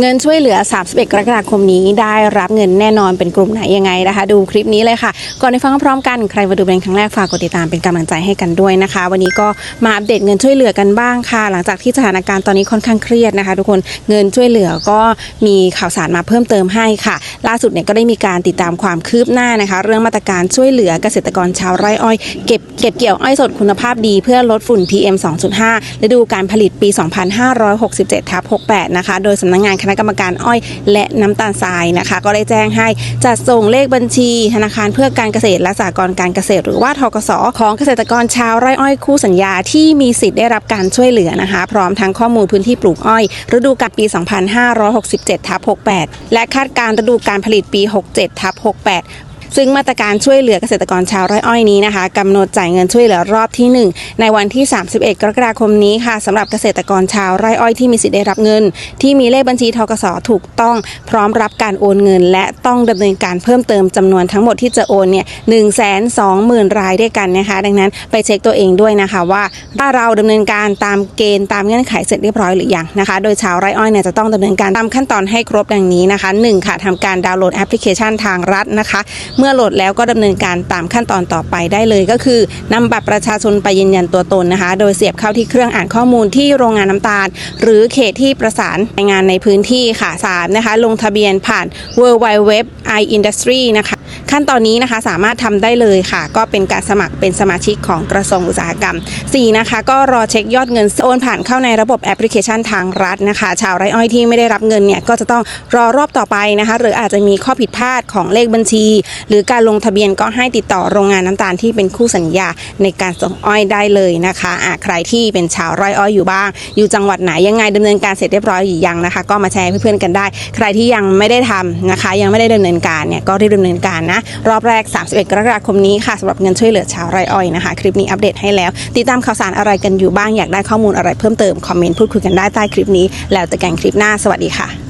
เงินช่วยเหลือ 31 กรกฎาคมนี้ได้รับเงินแน่นอนเป็นกลุ่มไหนยังไงนะคะ ดูคลิปนี้เลยค่ะ ก่อนในฟังพร้อมกันใครมาดูเป็นครั้งแรกฝากกดติดตามเป็นกำลังใจให้กันด้วยนะคะ วันนี้ก็มาอัปเดตเงินช่วยเหลือกันบ้างค่ะ หลังจากที่สถานการณ์ตอนนี้ค่อนข้างเครียดนะคะ ทุกคนเงินช่วยเหลือก็มีข่าวสารมาเพิ่มเติมให้ค่ะ ล่าสุดเนี่ยก็ได้มีการติดตามความคืบหน้านะคะ เรื่องมาตรการช่วยเหลือเกษตรกรชาวไร่อ้อย เก็บเก็บเกี่ยวอ้อยสดคุณภาพดีเพื่อลดฝุ่น PM 2.5 ฤดูการผลิตปี 2567ทับ68 นะคะ โดยสำนักงงานคณะกรรมการอ้อยและน้ำตาลทรายนะคะ ก็ได้แจ้งให้จัดส่งเลขบัญชี ธนาคารเพื่อการเกษตรและสหกรณ์การเกษตร หรือว่าทกสของเกษตรกรชาวไร่อ้อยคู่สัญญาที่มีสิทธิ์ได้รับการช่วยเหลือนะคะ พร้อมทั้งข้อมูลพื้นที่ปลูกอ้อย ฤดูกาลปี 2567ทับ68 และคาดการฤดูการผลิตปี 67ทับ68 ซึ่งมาตรการช่วยเหลือเกษตรกรชาวไร่อ้อยนี้นะคะกำหนดจ่ายเงินช่วยเหลือรอบที่ 1 ในวันที่ 31 กรกฎาคมนี้ค่ะสำหรับเกษตรกรชาวไร่อ้อยที่มีสิทธิ์ได้รับเงิน ที่มีเลขบัญชีทกสถูกต้องพร้อมรับการโอนเงิน และต้องดำเนินการเพิ่มเติมจำนวนทั้งหมดที่จะโอนเนี่ยหนึ่งแสนสองหมื่นรายด้วยกันนะคะ ดังนั้นไปเช็คตัวเองด้วยนะคะว่าถ้าเราดำเนินการตามเกณฑ์ตามเงื่อนไขเสร็จเรียบร้อยหรือยังนะคะ โดยชาวไร่อ้อยเนี่ยจะต้องดำเนินการตามขั้นตอนให้ครบดังนี้นะคะหนึ่งค่ะทำการดาวน์โหลดแอปพลิเคชันทางรัฐนะคะเมื่อโหลดแล้วก็ดำเนินการตามขั้นตอนต่อไปได้เลย ก็คือนำบัตรประชาชนไปยืนยันตัวตนนะคะ โดยเสียบเข้าที่เครื่องอ่านข้อมูลที่โรงงานน้ำตาล หรือเขตที่ประสานงานในพื้นที่ค่ะสามนะคะลงทะเบียนผ่าน w w w i industry นะคะ ขั้นตอนนี้นะคะสามารถทำได้เลยค่ะ ก็เป็นการสมัครเป็นสมาชิกของกระทรวงอุตสาหกรรม 4 นะคะ ก็รอเช็คยอดเงินโอนผ่านเข้าในระบบแอปพลิเคชันทางรัฐนะคะ ชาวไร่อ้อยที่ไม่ได้รับเงินเนี่ยก็จะต้องรอรอบต่อไปนะคะ หรืออาจจะมีข้อผิดพลาดของเลขบัญชี หรือการลงทะเบียนก็ให้ติดต่อโรงงานน้ำตาลที่เป็นคู่สัญญาในการส่งอ้อยได้เลยนะคะอะใครที่เป็นชาวไร่อ้อยอยู่บ้าง อยู่จังหวัดไหนยังไงดำเนินการเสร็จเรียบร้อยหรือยังนะคะ ก็มาแชร์เพื่อนๆกันได้ ใครที่ยังไม่ได้ทำนะคะ ยังไม่ได้ดำเนินการเนี่ยก็รีบดำเนินการนะรอบแรก 31 กรกฎาคมนี้ค่ะสำหรับเงินช่วยเหลือชาวไร่อ้อยนะคะ คลิปนี้อัปเดตให้แล้ว ติดตามข่าวสารอะไรกันอยู่บ้างอยากได้ข้อมูลอะไรเพิ่มเติมคอมเมนต์พูดคุยกันได้ใต้คลิปนี้ แล้วเจอกันคลิปหน้าสวัสดีค่ะ